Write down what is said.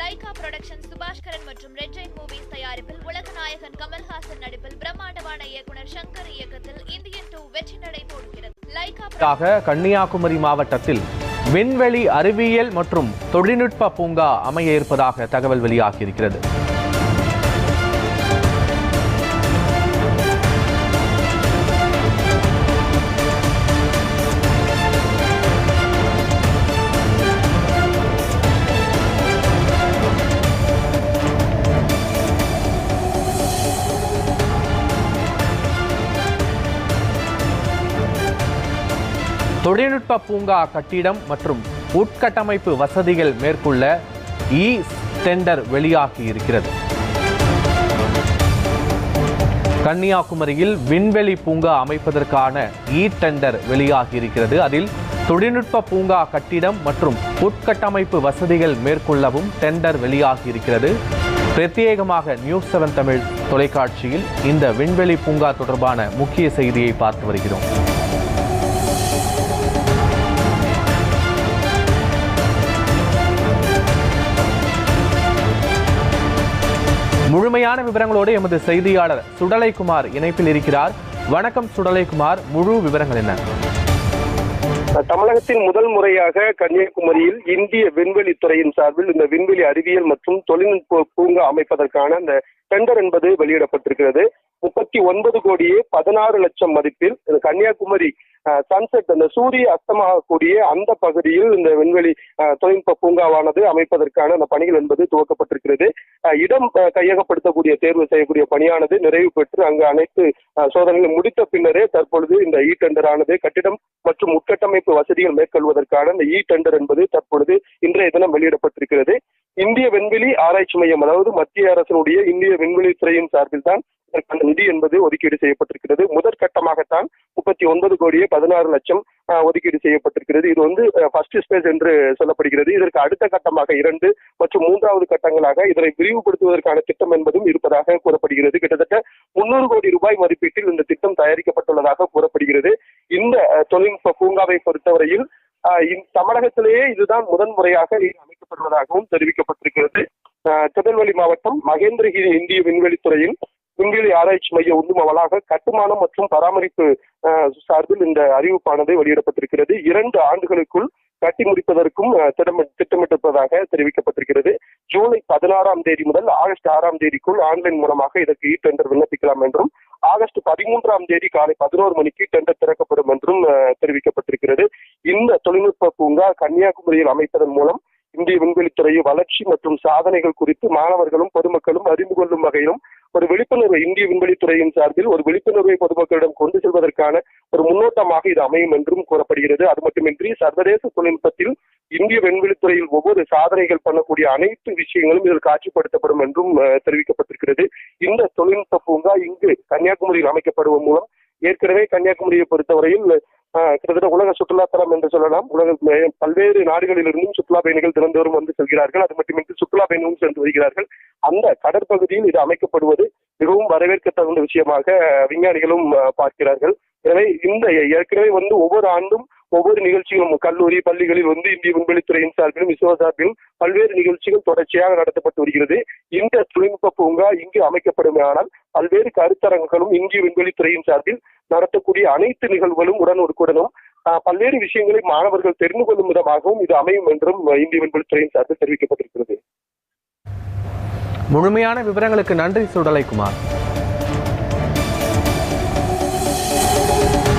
Lyca production Subaskaran மற்றும் red Jain movies தயாரிப்பில் உலக நாயகன் கமல்ஹாசன் நடிப்பில் பிரம்மாண்டமான இயக்குனர் சங்கர் இயக்கத்தில் இந்தியன் டூ வெற்றி நடை போடுகிறது. லைகா கன்னியாகுமரி மாவட்டத்தில் விண்வெளி அறிவியல் மற்றும் தொழில்நுட்ப பூங்கா அமைய இருப்பதாக தகவல் வெளியாகியிருக்கிறது. தொழில்நுட்ப பூங்கா கட்டிடம் மற்றும் உட்கட்டமைப்பு வசதிகள் மேற்கொள்ள e இ டெண்டர் வெளியாகி இருக்கிறது. கன்னியாகுமரியில் விண்வெளி பூங்கா அமைப்பதற்கான e இ டெண்டர் வெளியாகி இருக்கிறது. அதில் தொழில்நுட்ப பூங்கா கட்டிடம் மற்றும் உட்கட்டமைப்பு வசதிகள் மேற்கொள்ளவும் டெண்டர் வெளியாகி இருக்கிறது. பிரத்யேகமாக நியூஸ் செவன் தமிழ் தொலைக்காட்சியில் இந்த விண்வெளி பூங்கா தொடர்பான முக்கிய செய்தியை பார்த்து வருகிறோம். முழுமையான விவரங்களோடு எமது செய்தியாளர் சுடலைக்குமார் இணைப்பில் இருக்கிறார். வணக்கம் சுடலைக்குமார் முழு விவரங்கள் என்ன? தமிழகத்தின் முதல் முறையாக கன்னியாகுமரியில் இந்திய விண்வெளி துறையின் சார்பில் இந்த விண்வெளி அறிவியல் மற்றும் தொழில்நுட்ப பூங்கா அமைப்பதற்கான அந்த டெண்டர் என்பது வெளியிடப்பட்டிருக்கிறது. முப்பத்தி ஒன்பது கோடியே பதினாறு லட்சம் மதிப்பில் இந்த கன்னியாகுமரி சன்செட் அந்த சூரிய அஸ்தமாகக்கூடிய அந்த பகுதியில் இந்த விண்வெளி தொழில்நுட்ப பூங்காவானது அமைப்பதற்கான அந்த பணிகள் என்பது துவக்கப்பட்டிருக்கிறது. இடம் கையகப்படுத்தக்கூடிய தேர்வு செய்யக்கூடிய பணியானது நிறைவு பெற்று அங்கு அனைத்து அஹ், சோதனைகள் முடித்த பின்னரே தற்பொழுது இந்த இ டெண்டர் ஆனது கட்டிடம் மற்றும் உட்கட்டமைப்பு வசதிகள் மேற்கொள்வதற்கான இந்த இ டெண்டர் என்பது தற்பொழுது இன்றைய தினம் வெளியிடப்பட்டிருக்கிறது. இந்திய விண்வெளி ஆராய்ச்சி மையம் அதாவது மத்திய அரசினுடைய இந்திய விண்வெளி துறையின் சார்பில் தான் இதற்கான நிதி என்பது ஒதுக்கீடு செய்யப்பட்டிருக்கிறது. முதற்கட்டமாகத்தான் முப்பத்தி ஒன்பது கோடியே பதினாறு லட்சம் ஒதுக்கீடு செய்யப்பட்டிருக்கிறது. இது வந்து ஃபர்ஸ்ட் ஸ்பேஸ் என்று சொல்லப்படுகிறது. இதற்கு அடுத்த கட்டமாக இரண்டு மற்றும் மூன்றாவது கட்டங்களாக இதனை விரிவுபடுத்துவதற்கான திட்டம் என்பதும் இருப்பதாக கூறப்படுகிறது. கிட்டத்தட்ட முன்னூறு கோடி ரூபாய் மதிப்பீட்டில் இந்த திட்டம் தயாரிக்கப்பட்டுள்ளதாக கூறப்படுகிறது. இந்த தொழில்நுட்ப பூங்காவை பொறுத்தவரையில் தமிழகத்திலேயே இதுதான் முதன் முறையாக தெரிவிக்கப்பட்டிருக்கிறது. திருநெல்வேலி மாவட்டம் மகேந்திரகிரி இந்திய விண்வெளித்துறையில் விண்வெளி ஆராய்ச்சி மைய உந்தும அமலாக கட்டுமானம் மற்றும் பராமரிப்பு சார்பில் இந்த அறிவிப்பானது வெளியிடப்பட்டிருக்கிறது. இரண்டு ஆண்டுகளுக்குள் கட்டி முடிப்பதற்கும் திட்டமிட்டிருப்பதாக தெரிவிக்கப்பட்டிருக்கிறது. ஜூலை பதினாறாம் தேதி முதல் ஆகஸ்ட் ஆறாம் தேதிக்குள் ஆன்லைன் மூலமாக இதற்கு இ டெண்டர் விண்ணப்பிக்கலாம் என்றும் ஆகஸ்ட் பதிமூன்றாம் தேதி காலை பதினோரு மணிக்கு டெண்டர் திறக்கப்படும் என்றும் தெரிவிக்கப்பட்டிருக்கிறது. இந்த தொழில்நுட்ப பூங்கா கன்னியாகுமரியில் அமைப்பதன் மூலம் இந்திய விண்வெளித்துறை வளர்ச்சி மற்றும் சாதனைகள் குறித்து மாணவர்களும் பொதுமக்களும் அறிந்து கொள்ளும் வகையிலும் ஒரு விழிப்புணர்வு இந்திய விண்வெளித்துறையின் சார்பில் ஒரு விழிப்புணர்வை பொதுமக்களிடம் கொண்டு செல்வதற்கான ஒரு முன்னோட்டமாக இது அமையும் என்றும் கூறப்படுகிறது. அது மட்டுமின்றி சர்வதேச தொழில்நுட்பத்தில் இந்திய விண்வெளித்துறையில் ஒவ்வொரு சாதனைகள் பண்ணக்கூடிய அனைத்து விஷயங்களும் இதில் காட்சிப்படுத்தப்படும் என்றும் தெரிவிக்கப்பட்டிருக்கிறது. இந்த தொழில்நுட்ப பூங்கா இங்கு கன்னியாகுமரியில் அமைக்கப்படுவதன் மூலம் ஏற்கனவே கன்னியாகுமரியை பொறுத்தவரையில் கிட்டத்தட்ட உலக சுற்றுலாத்தலம் என்று சொல்லலாம். உலக பல்வேறு நாடுகளிலிருந்தும் சுற்றுலா பயணிகள் தினந்தோறும் வந்து செல்கிறார்கள். அது மட்டுமின்றி சுற்றுலா பயணிகளும் சென்று வருகிறார்கள். அந்த கடற்பகுதியில் இது அமைக்கப்படுவது மிகவும் வரவேற்க தகுந்த விஷயமாக விஞ்ஞானிகளும் பார்க்கிறார்கள். எனவே இந்த ஏற்கனவே வந்து ஒவ்வொரு ஆண்டும் ஒவ்வொரு நிகழ்ச்சிகளும் கல்லூரி பள்ளிகளில் வந்து இந்திய விண்வெளித்துறையின் சார்பிலும் இஸ்ரோ சார்பிலும் பல்வேறு நிகழ்ச்சிகள் தொடர்ச்சியாக நடத்தப்பட்டு வருகிறது. இந்த தொழில்நுட்ப பூங்கா இங்கு அமைக்கப்படுமானால் பல்வேறு கருத்தரங்குகளும் இந்திய விண்வெளித்துறையின் சார்பில் நடத்தக்கூடிய அனைத்து நிகழ்வுகளும் உடனுக்குடனும் ஆஹ், பல்வேறு விஷயங்களை மாணவர்கள் தெரிந்து கொள்ளும் விதமாகவும் இது அமையும் என்றும் இந்திய விண்வெளித்துறையின் சார்பில் தெரிவிக்கப்பட்டிருக்கிறது. முழுமையான விவரங்களுக்கு நன்றி சுடலைக்குமார்.